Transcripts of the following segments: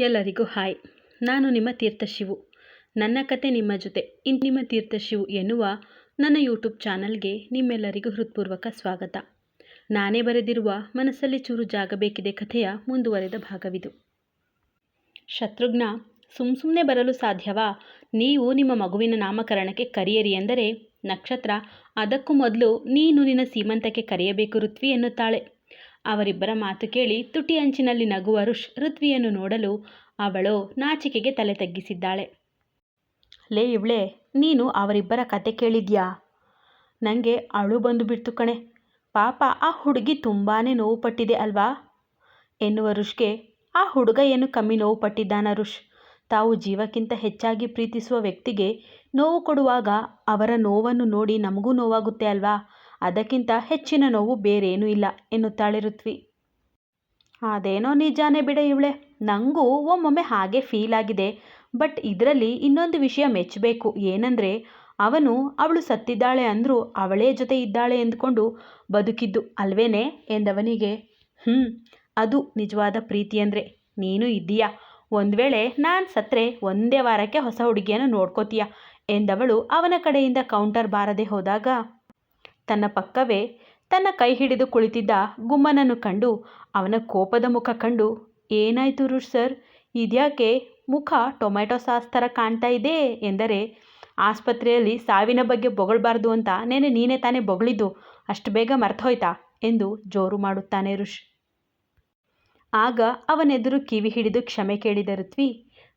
ಎಲ್ಲರಿಗೂ ಹಾಯ್. ನಾನು ನಿಮ್ಮ ತೀರ್ಥಶಿವು ನನ್ನ ಕತೆ ನಿಮ್ಮ ಜೊತೆ. ಇನ್ ನಿಮ್ಮ ತೀರ್ಥಶಿವು ಎನ್ನುವ ನನ್ನ ಯೂಟ್ಯೂಬ್ ಚಾನಲ್ಗೆ ನಿಮ್ಮೆಲ್ಲರಿಗೂ ಹೃತ್ಪೂರ್ವಕ ಸ್ವಾಗತ. ನಾನೇ ಬರೆದಿರುವ ಮನಸ್ಸಲ್ಲಿ ಚೂರು ಜಾಗ ಬೇಕಿದೆ ಕಥೆಯ ಮುಂದುವರೆದ ಭಾಗವಿದು. ಶತ್ರುಘ್ನ, ಸುಮ್ ಸುಮ್ಮನೆ ಬರಲು ಸಾಧ್ಯವಾ? ನೀವು ನಿಮ್ಮ ಮಗುವಿನ ನಾಮಕರಣಕ್ಕೆ ಕರೆಯರಿ ಎಂದರೆ ನಕ್ಷತ್ರ, ಅದಕ್ಕೂ ಮೊದಲು ನೀನು ನಿನ್ನ ಸೀಮಂತಕ್ಕೆ ಕರೆಯಬೇಕು ಋತ್ವಿ ಎನ್ನುತ್ತಾಳೆ. ಅವರಿಬ್ಬರ ಮಾತು ಕೇಳಿ ತುಟಿ ಅಂಚಿನಲ್ಲಿ ನಗುವ ಋಷ್ ಋತ್ವಿಯನ್ನು ನೋಡಲು ಅವಳು ನಾಚಿಕೆಗೆ ತಲೆ ತಗ್ಗಿಸಿದ್ದಾಳೆ. ಲೇ ಇವಳೆ, ನೀನು ಅವರಿಬ್ಬರ ಕತೆ ಕೇಳಿದ್ಯಾ? ನನಗೆ ಅಳು ಬಂದು ಬಿಡ್ತು ಕಣೆ. ಪಾಪ, ಆ ಹುಡುಗಿ ತುಂಬಾ ನೋವು ಪಟ್ಟಿದೆ ಅಲ್ವಾ? ಎನ್ನುವ ಋಷ್ಗೆ, ಆ ಹುಡುಗ ಏನು ಕಮ್ಮಿ ನೋವು ಪಟ್ಟಿದ್ದಾನ ಋಷ್? ತಾವು ಜೀವಕ್ಕಿಂತ ಹೆಚ್ಚಾಗಿ ಪ್ರೀತಿಸುವ ವ್ಯಕ್ತಿಗೆ ನೋವು ಕೊಡುವಾಗ ಅವರ ನೋವನ್ನು ನೋಡಿ ನಮಗೂ ನೋವಾಗುತ್ತೆ ಅಲ್ವಾ? ಅದಕ್ಕಿಂತ ಹೆಚ್ಚಿನ ನೋವು ಬೇರೇನೂ ಇಲ್ಲ ಎನ್ನುತ್ತಾಳೆ ಋತ್ವಿ. ಅದೇನೋ ನಿಜಾನೇ ಬಿಡೆ ಇವಳೆ. ನನಗೂ ಒಮ್ಮೊಮ್ಮೆ ಹಾಗೆ ಫೀಲ್ ಆಗಿದೆ. ಬಟ್ ಇದರಲ್ಲಿ ಇನ್ನೊಂದು ವಿಷಯ ಮೆಚ್ಚಬೇಕು. ಏನಂದರೆ, ಅವನು ಅವಳು ಸತ್ತಿದ್ದಾಳೆ ಅಂದರೂ ಅವಳೇ ಜೊತೆ ಇದ್ದಾಳೆ ಎಂದುಕೊಂಡು ಬದುಕಿದ್ದು ಅಲ್ವೇನೆ? ಎಂದವನಿಗೆ ಹ್ಞೂ ಅದು ನಿಜವಾದ ಪ್ರೀತಿ ಅಂದರೆ. ನೀನು ಇದ್ದೀಯಾ? ಒಂದು ವೇಳೆ ನಾನು ಸತ್ತರೆ ಒಂದೇ ವಾರಕ್ಕೆ ಹೊಸ ಹುಡುಗಿಯನ್ನು ನೋಡ್ಕೋತೀಯ? ಎಂದವಳು ಅವನ ಕಡೆಯಿಂದ ಕೌಂಟರ್ ಬಾರದೆ ಹೋದಾಗ ತನ್ನ ಪಕ್ಕವೇ ತನ್ನ ಕೈ ಹಿಡಿದು ಕುಳಿತಿದ್ದ ಗುಮ್ಮನನ್ನು ಕಂಡು ಅವನ ಕೋಪದ ಮುಖ ಕಂಡು, ಏನಾಯಿತು ರುಷ್ ಸರ್? ಇದ್ಯಾಕೆ ಮುಖ ಟೊಮ್ಯಾಟೊ ಸಾಸ್ ಥರ ಕಾಣ್ತಾ ಇದೆ? ಎಂದರೆ, ಆಸ್ಪತ್ರೆಯಲ್ಲಿ ಸಾವಿನ ಬಗ್ಗೆ ಬೊಗಳಬಾರ್ದು ಅಂತ ನೆನೆ ನೀನೇ ತಾನೇ ಬೊಗಳಿದ್ದು, ಅಷ್ಟು ಬೇಗ ಮರ್ತೋಯ್ತಾ? ಎಂದು ಜೋರು ಮಾಡುತ್ತಾನೆ ಋಷ್ ಆಗ ಅವನೆದುರು ಕಿವಿ ಹಿಡಿದು ಕ್ಷಮೆ ಕೇಳಿದ ಋತ್ವಿ,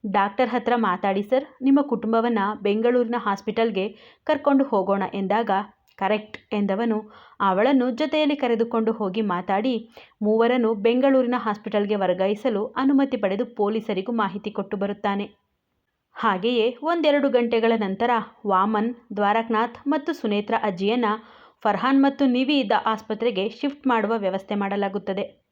ಡಾಕ್ಟರ್ ಹತ್ರ ಮಾತಾಡಿ ಸರ್, ನಿಮ್ಮ ಕುಟುಂಬವನ್ನು ಬೆಂಗಳೂರಿನ ಹಾಸ್ಪಿಟಲ್ಗೆ ಕರ್ಕೊಂಡು ಹೋಗೋಣ ಎಂದಾಗ ಕರೆಕ್ಟ್ ಎಂದವನು ಅವಳನ್ನು ಜೊತೆಯಲ್ಲಿ ಕರೆದುಕೊಂಡು ಹೋಗಿ ಮಾತಾಡಿ, ಮೂವರನ್ನು ಬೆಂಗಳೂರಿನ ಹಾಸ್ಪಿಟಲ್ಗೆ ವರ್ಗಾಯಿಸಲು ಅನುಮತಿ ಪಡೆದು ಪೊಲೀಸರಿಗೂ ಮಾಹಿತಿ ಕೊಟ್ಟು ಬರುತ್ತಾನೆ. ಹಾಗೆಯೇ ಒಂದೆರಡು ಗಂಟೆಗಳ ನಂತರ ವಾಮನ್, ದ್ವಾರಕನಾಥ್ ಮತ್ತು ಸುನೇತ್ರ ಅಜ್ಜಿಯನ್ನು ಫರ್ಹಾನ್ ಮತ್ತು ನಿವಿ ಇದ್ದ ಆಸ್ಪತ್ರೆಗೆ ಶಿಫ್ಟ್ ಮಾಡುವ ವ್ಯವಸ್ಥೆ ಮಾಡಲಾಗುತ್ತದೆ.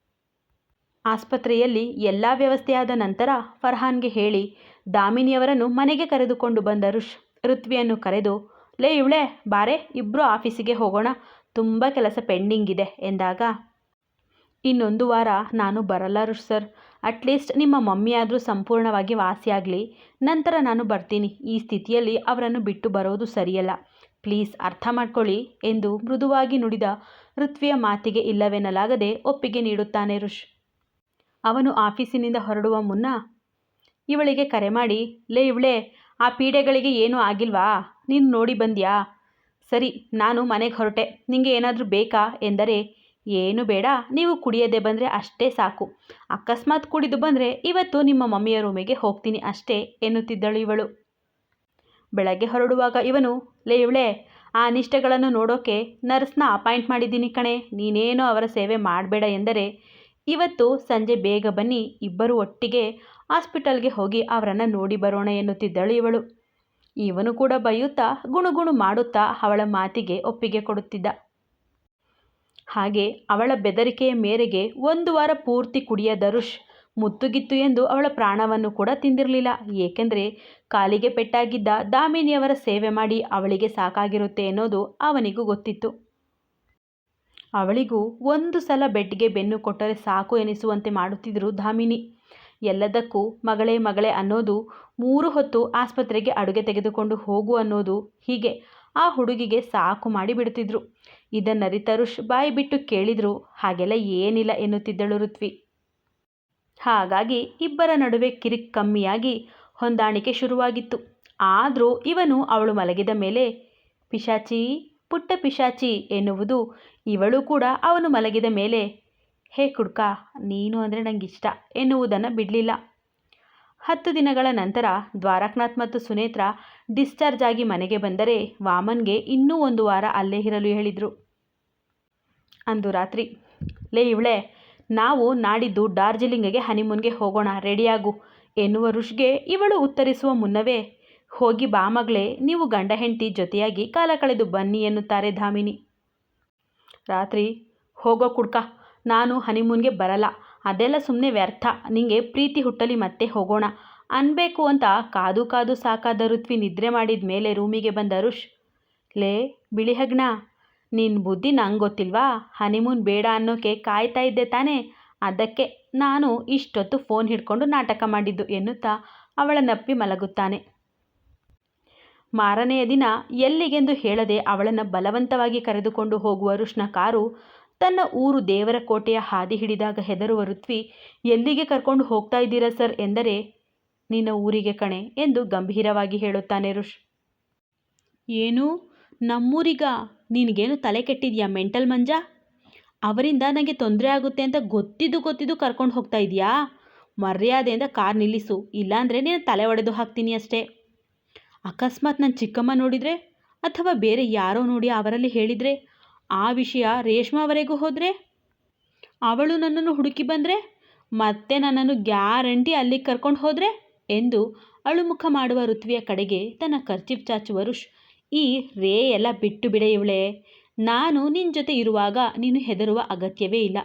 ಆಸ್ಪತ್ರೆಯಲ್ಲಿ ಎಲ್ಲ ವ್ಯವಸ್ಥೆಯಾದ ನಂತರ ಫರ್ಹಾನ್ಗೆ ಹೇಳಿ, ದಾಮಿನಿಯವರನ್ನು ಮನೆಗೆ ಕರೆದುಕೊಂಡು ಬಂದ ಋಷ್, ಋತ್ವಿಯನ್ನು ಕರೆದು ಲೇ ಇವಳೆ, ಬಾರೆ ಇಬ್ಬರು ಆಫೀಸಿಗೆ ಹೋಗೋಣ. ತುಂಬ ಕೆಲಸ ಪೆಂಡಿಂಗ್ ಇದೆ ಎಂದಾಗ, ಇನ್ನೊಂದು ವಾರ ನಾನು ಬರಲ್ಲ ಋಷ್ ಸರ್. ಅಟ್ಲೀಸ್ಟ್ ನಿಮ್ಮ ಮಮ್ಮಿಯಾದರೂ ಸಂಪೂರ್ಣವಾಗಿ ವಾಸಿಯಾಗಲಿ. ನಂತರ ನಾನು ಬರ್ತೀನಿ. ಈ ಸ್ಥಿತಿಯಲ್ಲಿ ಅವರನ್ನು ಬಿಟ್ಟು ಬರೋದು ಸರಿಯಲ್ಲ. ಪ್ಲೀಸ್ ಅರ್ಥ ಮಾಡ್ಕೊಳ್ಳಿ, ಎಂದು ಮೃದುವಾಗಿ ನುಡಿದ ಋತ್ವಿಯ ಮಾತಿಗೆ ಇಲ್ಲವೆನ್ನಲಾಗದೆ ಒಪ್ಪಿಗೆ ನೀಡುತ್ತಾನೆ ರುಷ್. ಅವನು ಆಫೀಸಿನಿಂದ ಹೊರಡುವ ಮುನ್ನ, ಇವಳಿಗೆ ಕರೆ ಮಾಡಿ, ಲೇ ಇವಳೆ, ಆ ಪೀಡೆಗಳಿಗೆ ಏನೂ ಆಗಿಲ್ವಾ? ನೀನು ನೋಡಿ ಬಂದ್ಯಾ? ಸರಿ, ನಾನು ಮನೆಗೆ ಹೊರಟೆ. ನಿಮಗೆ ಏನಾದರೂ ಬೇಕಾ? ಎಂದರೆ, ಏನು ಬೇಡ. ನೀವು ಕುಡಿಯದೆ ಬಂದರೆ ಅಷ್ಟೇ ಸಾಕು. ಅಕಸ್ಮಾತ್ ಕುಡಿದು ಬಂದರೆ ಇವತ್ತು ನಿಮ್ಮ ಮಮ್ಮಿಯ ರೂಮಿಗೆ ಹೋಗ್ತೀನಿ ಅಷ್ಟೇ ಎನ್ನುತ್ತಿದ್ದಳು ಇವಳು. ಬೆಳಗ್ಗೆ ಹೊರಡುವಾಗ ಇವನು, ಲೇ ಇವಳೆ, ಆ ಅನಿಷ್ಟಗಳನ್ನು ನೋಡೋಕೆ ನರ್ಸ್ನ ಅಪಾಯಿಂಟ್ ಮಾಡಿದ್ದೀನಿ ಕಣೆ. ನೀನೇನೋ ಅವರ ಸೇವೆ ಮಾಡಬೇಡ ಎಂದರೆ, ಇವತ್ತು ಸಂಜೆ ಬೇಗ ಬನ್ನಿ. ಇಬ್ಬರು ಒಟ್ಟಿಗೆ ಹಾಸ್ಪಿಟಲ್ಗೆ ಹೋಗಿ ಅವರನ್ನು ನೋಡಿ ಬರೋಣ ಎನ್ನುತ್ತಿದ್ದಳು ಇವಳು. ಇವನು ಕೂಡ ಬೈಯುತ್ತಾ, ಗುಣುಗುಣು ಮಾಡುತ್ತಾ ಅವಳ ಮಾತಿಗೆ ಒಪ್ಪಿಗೆ ಕೊಡುತ್ತಿದ್ದ. ಹಾಗೆ ಅವಳ ಬೆದರಿಕೆಯ ಮೇರೆಗೆ ಒಂದು ವಾರ ಪೂರ್ತಿ ಕುಡಿಯ ದರುಷ್ ಮುತ್ತುಗಿತ್ತು ಎಂದು ಅವಳ ಪ್ರಾಣವನ್ನು ಕೂಡ ತಿಂದಿರಲಿಲ್ಲ. ಏಕೆಂದರೆ ಕಾಲಿಗೆ ಪೆಟ್ಟಾಗಿದ್ದ ದಾಮಿನಿಯವರ ಸೇವೆ ಮಾಡಿ ಅವಳಿಗೆ ಸಾಕಾಗಿರುತ್ತೆ ಅನ್ನೋದು ಅವನಿಗೂ ಗೊತ್ತಿತ್ತು. ಅವಳಿಗೂ ಒಂದು ಸಲ ಬೆಡ್ಗೆ ಬೆನ್ನು ಕೊಟ್ಟರೆ ಸಾಕು ಎನಿಸುವಂತೆ ಮಾಡುತ್ತಿದ್ದರು ದಾಮಿನಿ. ಎಲ್ಲದಕ್ಕೂ ಮಗಳೇ ಮಗಳೇ ಅನ್ನೋದು ಮೂರು ಹೊತ್ತು ಆಸ್ಪತ್ರೆಗೆ ಅಡುಗೆ ತೆಗೆದುಕೊಂಡು ಹೋಗು ಅನ್ನೋದು ಹೀಗೆ ಆ ಹುಡುಗಿಗೆ ಸಾಕು ಮಾಡಿ ಬಿಡುತ್ತಿದ್ರು. ಇದನ್ನರಿತ ಋಷ್ ಬಾಯಿ ಬಿಟ್ಟು ಕೇಳಿದ್ರು, ಹಾಗೆಲ್ಲ ಏನಿಲ್ಲ, ಎನ್ನುತ್ತಿದ್ದಳು ಋತ್ವಿ. ಹಾಗಾಗಿ ಇಬ್ಬರ ನಡುವೆ ಕಿರಿಕ್ ಕಮ್ಮಿಯಾಗಿ ಹೊಂದಾಣಿಕೆ ಶುರುವಾಗಿತ್ತು. ಆದರೂ ಇವನು ಅವಳು ಮಲಗಿದ ಮೇಲೆ, ಪಿಶಾಚಿ, ಪುಟ್ಟ ಪಿಶಾಚಿ, ಎನ್ನುವುದು ಇವಳು ಕೂಡ ಅವನು ಮಲಗಿದ ಮೇಲೆ ಹೇ ಕುಡ್ಕ, ನೀನು ಅಂದರೆ ನಂಗೆ ಇಷ್ಟ ಎನ್ನುವುದನ್ನು ಬಿಡಲಿಲ್ಲ. ಹತ್ತು ದಿನಗಳ ನಂತರ ದ್ವಾರಕನಾಥ್ ಮತ್ತು ಸುನೇತ್ರ ಡಿಸ್ಚಾರ್ಜ್ ಆಗಿ ಮನೆಗೆ ಬಂದರೆ ವಾಮನ್ಗೆ ಇನ್ನೂ ಒಂದು ವಾರ ಅಲ್ಲೇ ಇರಲು ಹೇಳಿದರು. ಅಂದು ರಾತ್ರಿ, ಲೇ ಇವಳೆ, ನಾವು ನಾಡಿದ್ದು ಡಾರ್ಜಿಲಿಂಗ್ಗೆ ಹನಿಮೂನ್ಗೆ ಹೋಗೋಣ, ರೆಡಿಯಾಗು ಎನ್ನುವ ಋಷ್ಗೆ ಇವಳು ಉತ್ತರಿಸುವ ಮುನ್ನವೇ, ಹೋಗಿ ಬಾ ಮಗಳೇ, ನೀವು ಗಂಡ ಹೆಂಡತಿ ಜೊತೆಯಾಗಿ ಕಾಲ ಕಳೆದು ಬನ್ನಿ ಎನ್ನುತ್ತಾರೆ ಧಾಮಿನಿ. ರಾತ್ರಿ, ಹೋಗೋ ಕುಡ್ಕ ನಾನು ಹನಿಮೂನ್ಗೆ ಬರಲ್ಲ. ಅದೆಲ್ಲ ಸುಮ್ಮನೆ ವ್ಯರ್ಥ. ನಿಂಗೆ ಪ್ರೀತಿ ಹುಟ್ಟಲಿ ಮತ್ತೆ ಹೋಗೋಣ. ಅನ್ಬೇಕು ಅಂತ ಕಾದು ಕಾದು ಸಾಕಾದ ಋತ್ವಿ ನಿದ್ರೆ ಮಾಡಿದ ಮೇಲೆ ರೂಮಿಗೆ ಬಂದ ಅರುಷ್ ಲೇ, ಬಿಳಿ ಹಗ್ನ ನಿನ್ನ ಬುದ್ಧಿ ನಂಗೆ ಗೊತ್ತಿಲ್ವಾ ಹನಿಮೂನ್ ಬೇಡ ಅನ್ನೋಕೆ ಕಾಯ್ತಾ ಇದ್ದೆ ತಾನೇ. ಅದಕ್ಕೆ ನಾನು ಇಷ್ಟೊತ್ತು ಫೋನ್ ಹಿಡ್ಕೊಂಡು ನಾಟಕ ಮಾಡಿದ್ದು, ಎನ್ನುತ್ತಾ ಅವಳನ್ನಪ್ಪಿ ಮಲಗುತ್ತಾನೆ. ಮಾರನೆಯ ದಿನ ಎಲ್ಲಿಗೆಂದು ಹೇಳದೆ ಅವಳನ್ನು ಬಲವಂತವಾಗಿ ಕರೆದುಕೊಂಡು ಹೋಗುವ ಅರುಷ್ನ ಕಾರು ತನ್ನ ಊರು ದೇವರ ಕೋಟೆಯ ಹಾದಿ ಹಿಡಿದಾಗ ಹೆದರುವ ಋತ್ವಿ, ಎಲ್ಲಿಗೆ ಕರ್ಕೊಂಡು ಹೋಗ್ತಾ ಇದ್ದೀರಾ ಸರ್? ಎಂದರೆ, ನಿನ್ನ ಊರಿಗೆ ಕಣೆ ಎಂದು ಗಂಭೀರವಾಗಿ ಹೇಳುತ್ತಾನೆ ರುಷ್ ಏನು? ನಮ್ಮೂರಿಗ ನಿನಗೇನು ತಲೆ ಕೆಟ್ಟಿದ್ಯಾ ಮೆಂಟಲ್ ಮಂಜ? ಅವರಿಂದ ನನಗೆ ತೊಂದರೆ ಆಗುತ್ತೆ ಅಂತ ಗೊತ್ತಿದ್ದು ಗೊತ್ತಿದ್ದು ಕರ್ಕೊಂಡು ಹೋಗ್ತಾ ಇದೆಯಾ ಮರ್ಯಾದೆಯಿಂದ ಕಾರ್ ನಿಲ್ಲಿಸು, ಇಲ್ಲಾಂದರೆ ನೀನು ತಲೆ ಒಡೆದು ಹಾಕ್ತೀನಿ ಅಷ್ಟೇ. ಅಕಸ್ಮಾತ್ ನನ್ನ ಚಿಕ್ಕಮ್ಮ ನೋಡಿದರೆ ಅಥವಾ ಬೇರೆ ಯಾರೋ ನೋಡಿ ಅವರಲ್ಲಿ ಹೇಳಿದರೆ ಆ ವಿಷಯ ರೇಷ್ಮಾವರೆಗೂ ಹೋದರೆ? ಅವಳು ನನ್ನನ್ನು ಹುಡುಕಿ ಬಂದರೆ? ಮತ್ತೆ ನನ್ನನ್ನು ಗ್ಯಾರಂಟಿ ಅಲ್ಲಿಗೆ ಕರ್ಕೊಂಡು ಹೋದರೆ? ಎಂದು ಅಳುಮುಖ ಮಾಡುವ ಋತ್ವಿಯ ಕಡೆಗೆ ತನ್ನ ಕರ್ಚಿಪ್ ಚಾಚುವ ರುಷ್ ಈ ರೇ ಎಲ್ಲ ಬಿಟ್ಟು ಬಿಡೆ ಇವಳೆ. ನಾನು ನಿನ್ನ ಜೊತೆ ಇರುವಾಗ ನೀನು ಹೆದರುವ ಅಗತ್ಯವೇ ಇಲ್ಲ.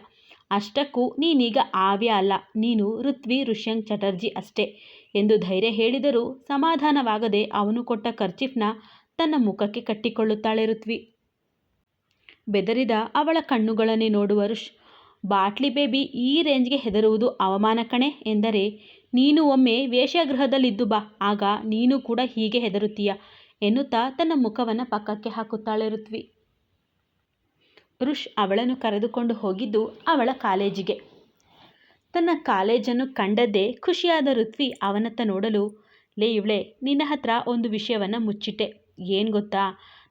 ಅಷ್ಟಕ್ಕೂ ನೀನೀಗ ಆವ್ಯ ಅಲ್ಲ. ನೀನು ಋತ್ವಿ ಋಷ್ಯಂಕ್ ಚಟರ್ಜಿ ಅಷ್ಟೇ ಎಂದು ಧೈರ್ಯ ಹೇಳಿದರೂ ಸಮಾಧಾನವಾಗದೆ ಅವನು ಕೊಟ್ಟ ಖರ್ಚಿಫ್ನ ತನ್ನ ಮುಖಕ್ಕೆ ಕಟ್ಟಿಕೊಳ್ಳುತ್ತಾಳೆ ಋತ್ವಿ. ಬೆದರಿದ ಅವಳ ಕಣ್ಣುಗಳನ್ನೇ ನೋಡುವ ರುಷ್ ಬಾಟ್ಲಿ ಬೇಬಿ, ಈ ರೇಂಜ್ಗೆ ಹೆದರುವುದು ಅವಮಾನ ಕಣೆ ಎಂದರೆ, ನೀನು ಒಮ್ಮೆ ವೇಷಗೃಹದಲ್ಲಿದ್ದು ಬಾ, ಆಗ ನೀನು ಕೂಡ ಹೀಗೆ ಹೆದರುತ್ತೀಯ ಎನ್ನುತ್ತಾ ತನ್ನ ಮುಖವನ್ನು ಪಕ್ಕಕ್ಕೆ ಹಾಕುತ್ತಾಳೆ ಋತ್ವಿ. ರುಷ್ ಅವಳನ್ನು ಕರೆದುಕೊಂಡು ಹೋಗಿದ್ದು ಅವಳ ಕಾಲೇಜಿಗೆ. ತನ್ನ ಕಾಲೇಜನ್ನು ಕಂಡದ್ದೇ ಖುಷಿಯಾದ ಋತ್ವಿ ಅವನತ್ತ ನೋಡಲು, ಲೇ ಇವಳೆ, ನಿನ್ನ ಹತ್ರ ಒಂದು ವಿಷಯವನ್ನು ಮುಚ್ಚಿಟ್ಟೆ, ಏನು ಗೊತ್ತಾ?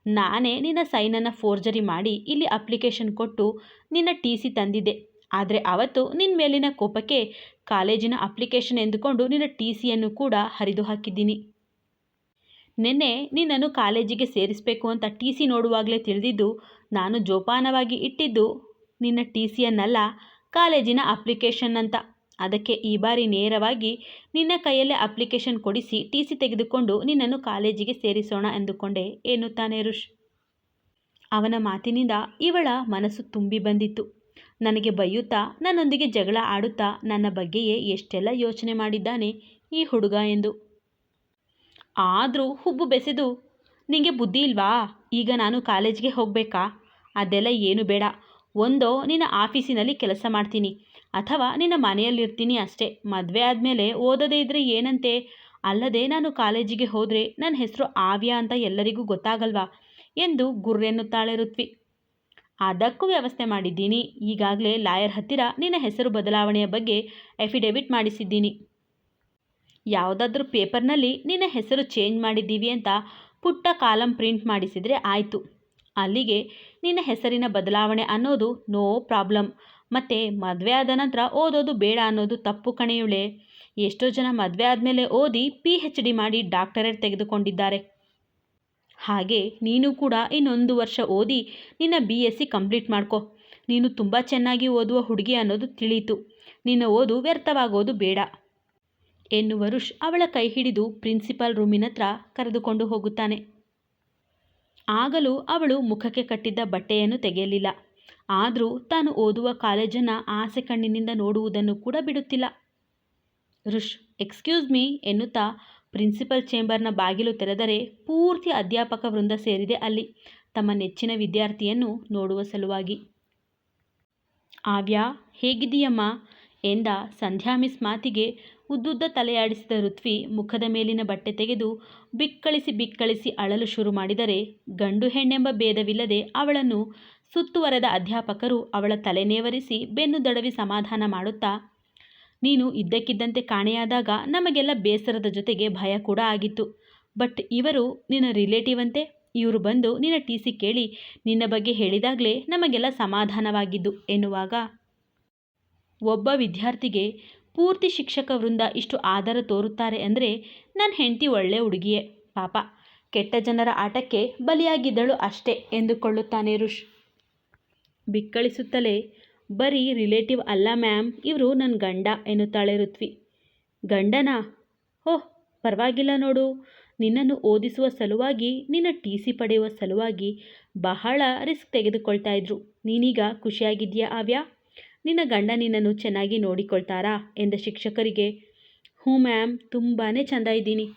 ನಾನೇ ನಿನ್ನ ಸೈನನ್ನು ಫೋರ್ಜರಿ ಮಾಡಿ ಇಲ್ಲಿ ಅಪ್ಲಿಕೇಶನ್ ಕೊಟ್ಟು ನಿನ್ನ ಟಿ ಸಿ ತಂದಿದ್ದೆ. ಆದರೆ ಅವತ್ತು ನಿನ್ನ ಮೇಲಿನ ಕೋಪಕ್ಕೆ ಕಾಲೇಜಿನ ಅಪ್ಲಿಕೇಶನ್ ಎಂದುಕೊಂಡು ನಿನ್ನ ಟಿ ಸಿಯನ್ನು ಕೂಡ ಹರಿದು ಹಾಕಿದ್ದೀನಿ. ನಿನ್ನೆ ನಿನ್ನನ್ನು ಕಾಲೇಜಿಗೆ ಸೇರಿಸಬೇಕು ಅಂತ ಟಿ ಸಿ ನೋಡುವಾಗಲೇ ತಿಳಿದಿದ್ದು, ನಾನು ಜೋಪಾನವಾಗಿ ಇಟ್ಟಿದ್ದು ನಿನ್ನ ಟಿ ಸಿಯನ್ನಲ್ಲ ಕಾಲೇಜಿನ ಅಪ್ಲಿಕೇಶನ್ ಅಂತ. ಅದಕ್ಕೆ ಈ ಬಾರಿ ನೇರವಾಗಿ ನಿನ್ನ ಕೈಯಲ್ಲೇ ಅಪ್ಲಿಕೇಶನ್ ಕೊಡಿಸಿ ಟಿ ಸಿ ತೆಗೆದುಕೊಂಡು ನಿನ್ನನ್ನು ಕಾಲೇಜಿಗೆ ಸೇರಿಸೋಣ ಎಂದುಕೊಂಡೆ, ಎನ್ನುತ್ತಾನೆ ರುಷ್ ಅವನ ಮಾತಿನಿಂದ ಇವಳ ಮನಸ್ಸು ತುಂಬಿ ಬಂದಿತ್ತು. ನನಗೆ ಬೈಯುತ್ತಾ, ನನ್ನೊಂದಿಗೆ ಜಗಳ ಆಡುತ್ತಾ, ನನ್ನ ಬಗ್ಗೆಯೇ ಎಷ್ಟೆಲ್ಲ ಯೋಚನೆ ಮಾಡಿದ್ದಾನೆ ಈ ಹುಡುಗ ಎಂದು. ಆದರೂ ಹುಬ್ಬು ಬೆಸೆದು, ನಿಂಗೆ ಬುದ್ಧಿ ಇಲ್ವಾ? ಈಗ ನಾನು ಕಾಲೇಜ್ಗೆ ಹೋಗಬೇಕಾ? ಅದೆಲ್ಲ ಏನು ಬೇಡ. ಒಂದೋ ನಿನ್ನ ಆಫೀಸಿನಲ್ಲಿ ಕೆಲಸ ಮಾಡ್ತೀನಿ. ಅಥವಾ ನಿನ್ನ ಮನೆಯಲ್ಲಿರ್ತೀನಿ ಅಷ್ಟೇ. ಮದುವೆ ಆದಮೇಲೆ ಓದದೇ ಇದ್ದರೆ ಏನಂತೆ? ಅಲ್ಲದೆ ನಾನು ಕಾಲೇಜಿಗೆ ಹೋದರೆ ನನ್ನ ಹೆಸರು ಆವ್ಯ ಅಂತ ಎಲ್ಲರಿಗೂ ಗೊತ್ತಾಗಲ್ವಾ? ಎಂದು ಗುರ್ರೆನ್ನುತ್ತಾಳೆ ಋತ್ವಿ. ಅದಕ್ಕೂ ವ್ಯವಸ್ಥೆ ಮಾಡಿದ್ದೀನಿ. ಈಗಾಗಲೇ ಲಾಯರ್ ಹತ್ತಿರ ನಿನ್ನ ಹೆಸರು ಬದಲಾವಣೆಯ ಬಗ್ಗೆ ಎಫಿಡೆವಿಟ್ ಮಾಡಿಸಿದ್ದೀನಿ. ಯಾವುದಾದ್ರೂ ಪೇಪರ್ನಲ್ಲಿ ನಿನ್ನ ಹೆಸರು ಚೇಂಜ್ ಮಾಡಿದ್ದೀವಿ ಅಂತ ಪುಟ್ಟ ಕಾಲಂ ಪ್ರಿಂಟ್ ಮಾಡಿಸಿದರೆ ಆಯಿತು. ಅಲ್ಲಿಗೆ ನಿನ್ನ ಹೆಸರಿನ ಬದಲಾವಣೆ ಅನ್ನೋದು ನೋ ಪ್ರಾಬ್ಲಮ್. ಮತ್ತು ಮದುವೆ ಆದ ನಂತರ ಓದೋದು ಬೇಡ ಅನ್ನೋದು ತಪ್ಪು ಕಣೆಯುಳೆ. ಎಷ್ಟೋ ಜನ ಮದುವೆ ಆದಮೇಲೆ ಓದಿ ಪಿ ಹೆಚ್ ಡಿ ಮಾಡಿ ಡಾಕ್ಟರೇಟ್ ತೆಗೆದುಕೊಂಡಿದ್ದಾರೆ. ಹಾಗೆ ನೀನು ಕೂಡ ಇನ್ನೊಂದು ವರ್ಷ ಓದಿ ನಿನ್ನ ಬಿ ಎಸ್ ಸಿ ಕಂಪ್ಲೀಟ್ ಮಾಡ್ಕೊ. ನೀನು ತುಂಬ ಚೆನ್ನಾಗಿ ಓದುವ ಹುಡುಗಿ ಅನ್ನೋದು ತಿಳಿಯಿತು. ನಿನ್ನ ಓದು ವ್ಯರ್ಥವಾಗೋದು ಬೇಡ ಎನ್ನುವ ರುಷ್ ಅವಳ ಕೈ ಹಿಡಿದು ಪ್ರಿನ್ಸಿಪಾಲ್ ರೂಮಿನ ಹತ್ರ ಕರೆದುಕೊಂಡು ಹೋಗುತ್ತಾನೆ. ಆಗಲೂ ಅವಳು ಮುಖಕ್ಕೆ ಕಟ್ಟಿದ್ದ ಬಟ್ಟೆಯನ್ನು ತೆಗೆಯಲಿಲ್ಲ. ಆದರೂ ತಾನು ಓದುವ ಕಾಲೇಜನ್ನು ಆಸೆ ಕಣ್ಣಿನಿಂದ ನೋಡುವುದನ್ನು ಕೂಡ ಬಿಡುತ್ತಿಲ್ಲ. ರುಷ್ ಎಕ್ಸ್ಕ್ಯೂಸ್ ಮೀ ಎನ್ನುತ್ತಾ ಪ್ರಿನ್ಸಿಪಲ್ ಚೇಂಬರ್ನ ಬಾಗಿಲು ತೆರೆದರೆ ಪೂರ್ತಿ ಅಧ್ಯಾಪಕ ವೃಂದ ಸೇರಿದೆ ಅಲ್ಲಿ ತಮ್ಮ ನೆಚ್ಚಿನ ವಿದ್ಯಾರ್ಥಿಯನ್ನು ನೋಡುವ ಸಲುವಾಗಿ. ಆವ್ಯಾ ಹೇಗಿದೆಯಮ್ಮ ಎಂದ ಸಂಧ್ಯಾ ಮಿಸ್ ಮಾತಿಗೆ ಉದ್ದುದ್ದ ತಲೆಯಾಡಿಸಿದ ಋತ್ವಿ ಮುಖದ ಮೇಲಿನ ಬಟ್ಟೆ ತೆಗೆದು ಬಿಕ್ಕಳಿಸಿ ಬಿಕ್ಕಳಿಸಿ ಅಳಲು ಶುರು ಮಾಡಿದರೆ ಗಂಡು ಹೆಣ್ಣೆಂಬ ಭೇದವಿಲ್ಲದೆ ಅವಳನ್ನು ಸುತ್ತುವರೆದ ಅಧ್ಯಾಪಕರು ಅವಳ ತಲೆನೇವರಿಸಿ ಬೆನ್ನು ದಡವಿ ಸಮಾಧಾನ ಮಾಡುತ್ತಾ, ನೀನು ಇದ್ದಕ್ಕಿದ್ದಂತೆ ಕಾಣೆಯಾದಾಗ ನಮಗೆಲ್ಲ ಬೇಸರದ ಜೊತೆಗೆ ಭಯ ಕೂಡ ಆಗಿತ್ತು. ಬಟ್ ಇವರು ನಿನ್ನ ರಿಲೇಟಿವ್ ಅಂತೆ. ಇವರು ಬಂದು ನಿನ್ನ ಟಿ ಸಿ ಕೇಳಿ, ನಿನ್ನ ಬಗ್ಗೆ ಹೇಳಿದಾಗಲೇ ನಮಗೆಲ್ಲ ಸಮಾಧಾನವಾಗಿದ್ದು ಎನ್ನುವಾಗ ಒಬ್ಬ ವಿದ್ಯಾರ್ಥಿಗೆ ಪೂರ್ತಿ ಶಿಕ್ಷಕ ವೃಂದ ಇಷ್ಟು ಆದರ ತೋರುತ್ತಾರೆ ಅಂದರೆ ನನ್ನ ಹೆಂಡತಿ ಒಳ್ಳೆ ಹುಡುಗಿಯೇ, ಪಾಪ. ಕೆಟ್ಟ ಜನರ ಆಟಕ್ಕೆ ಬಲಿಯಾಗಿದ್ದಳು ಅಷ್ಟೇ ಎಂದುಕೊಳ್ಳುತ್ತಾನೆ ರುಷ್ ಬಿಕ್ಕಳಿಸುತ್ತಲೇ, ಬರೀ ರಿಲೇಟಿವ್ ಅಲ್ಲ ಮ್ಯಾಮ್, ಇವರು ನನ್ನ ಗಂಡ ಎನ್ನುತ್ತಾಳೆ ಋತ್ವಿ. ಗಂಡನಾ? ಓಹ್ ಪರವಾಗಿಲ್ಲ ನೋಡು. ನಿನ್ನನ್ನು ಓದಿಸುವ ಸಲುವಾಗಿ, ನಿನ್ನ ಟಿ ಸಿ ಪಡೆಯುವ ಸಲುವಾಗಿ ಬಹಳ ರಿಸ್ಕ್ ತೆಗೆದುಕೊಳ್ತಾ ಇದ್ರು. ನೀನೀಗ ಖುಷಿಯಾಗಿದೆಯಾ ಆವ್ಯಾ? ನಿನ್ನ ಗಂಡ ನಿನ್ನನ್ನು ಚೆನ್ನಾಗಿ ನೋಡಿಕೊಳ್ತಾರಾ? ಎಂದ ಶಿಕ್ಷಕರಿಗೆ. ಹ್ಞೂ ಮ್ಯಾಮ್ ತುಂಬಾ ಚೆಂದ ಇದ್ದೀನಿ.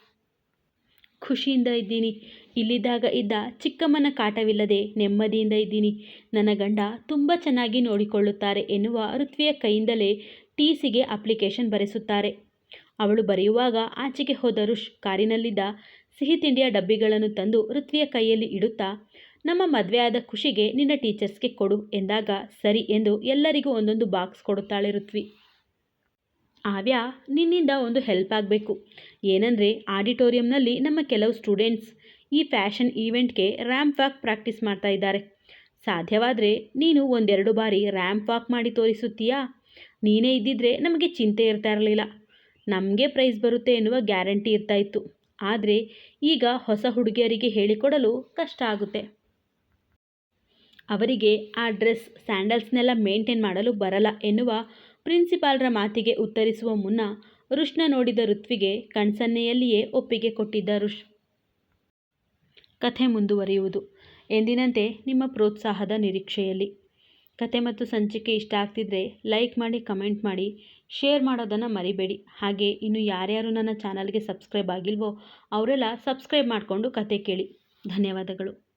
ಖುಷಿಯಿಂದ ಇದ್ದೀನಿ. ಇಲ್ಲಿದ್ದಾಗ ಇದ್ದ ಚಿಕ್ಕಮ್ಮನ ಕಾಟವಿಲ್ಲದೆ ನೆಮ್ಮದಿಯಿಂದ ಇದ್ದೀನಿ. ನನ್ನ ಗಂಡ ತುಂಬ ಚೆನ್ನಾಗಿ ನೋಡಿಕೊಳ್ಳುತ್ತಾರೆ ಎನ್ನುವ ಋತ್ವಿಯ ಕೈಯಿಂದಲೇ ಟಿ ಸಿಗೆ ಅಪ್ಲಿಕೇಶನ್ ಬರೆಸುತ್ತಾರೆ. ಅವಳು ಬರೆಯುವಾಗ ಆಚೆಗೆ ಹೋದ ರುಷ್ ಕಾರಿನಲ್ಲಿದ್ದ ಸಿಹಿ ತಿಂಡಿಯ ಡಬ್ಬಿಗಳನ್ನು ತಂದು ಋತ್ವಿಯ ಕೈಯಲ್ಲಿ ಇಡುತ್ತಾ, ನಮ್ಮ ಮದುವೆಯಾದ ಖುಷಿಗೆ ನಿನ್ನ ಟೀಚರ್ಸ್ಗೆ ಕೊಡು ಎಂದಾಗ, ಸರಿ ಎಂದು ಎಲ್ಲರಿಗೂ ಒಂದೊಂದು ಬಾಕ್ಸ್ ಕೊಡುತ್ತಾಳೆ ಋತ್ವಿ. ಆವ್ಯ ನಿನ್ನಿಂದ ಒಂದು ಹೆಲ್ಪ್ ಆಗಬೇಕು. ಏನಂದರೆ, ಆಡಿಟೋರಿಯಂನಲ್ಲಿ ನಮ್ಮ ಕೆಲವು ಸ್ಟೂಡೆಂಟ್ಸ್ ಈ ಫ್ಯಾಷನ್ ಈವೆಂಟ್ಗೆ ರ್ಯಾಂಪ್ ವಾಕ್ ಪ್ರಾಕ್ಟೀಸ್ ಮಾಡ್ತಾ ಇದ್ದಾರೆ. ಸಾಧ್ಯವಾದರೆ ನೀನು ಒಂದೆರಡು ಬಾರಿ ರ್ಯಾಂಪ್ ವಾಕ್ ಮಾಡಿ ತೋರಿಸುತ್ತೀಯಾ? ನೀನೇ ಇದ್ದಿದ್ರೆ ನಮಗೆ ಚಿಂತೆ ಇರ್ತಾ ಇರಲಿಲ್ಲ. ನಮಗೆ ಪ್ರೈಸ್ ಬರುತ್ತೆ ಎನ್ನುವ ಗ್ಯಾರಂಟಿ ಇರ್ತಾ ಇತ್ತು. ಆದರೆ ಈಗ ಹೊಸ ಹುಡುಗಿಯರಿಗೆ ಹೇಳಿಕೊಡಲು ಕಷ್ಟ ಆಗುತ್ತೆ. ಅವರಿಗೆ ಆ ಡ್ರೆಸ್ ಸ್ಯಾಂಡಲ್ಸ್ನೆಲ್ಲ ಮೇಂಟೈನ್ ಮಾಡಲು ಬರಲ್ಲ ಎನ್ನುವ ಪ್ರಿನ್ಸಿಪಾಲ್ರ ಮಾತಿಗೆ ಉತ್ತರಿಸುವ ಮುನ್ನ ರುಷ್ನ ನೋಡಿದ ಋತ್ವಿಗೆ ಕಣ್ಸನ್ನೆಯಲ್ಲಿಯೇ ಒಪ್ಪಿಗೆ ಕೊಟ್ಟಿದ್ದ ರುಷ್ ಕಥೆ ಮುಂದುವರಿಯುವುದು. ಎಂದಿನಂತೆ ನಿಮ್ಮ ಪ್ರೋತ್ಸಾಹದ ನಿರೀಕ್ಷೆಯಲ್ಲಿ. ಕತೆ ಮತ್ತು ಸಂಚಿಕೆ ಇಷ್ಟ ಆಗ್ತಿದ್ರೆ ಲೈಕ್ ಮಾಡಿ, ಕಮೆಂಟ್ ಮಾಡಿ, ಶೇರ್ ಮಾಡೋದನ್ನು ಮರಿಬೇಡಿ. ಹಾಗೆ ಇನ್ನು ಯಾರ್ಯಾರು ನನ್ನ ಚಾನಲ್ಗೆ ಸಬ್ಸ್ಕ್ರೈಬ್ ಆಗಿಲ್ವೋ, ಅವರೆಲ್ಲ ಸಬ್ಸ್ಕ್ರೈಬ್ ಮಾಡಿಕೊಂಡು ಕತೆ ಕೇಳಿ. ಧನ್ಯವಾದಗಳು.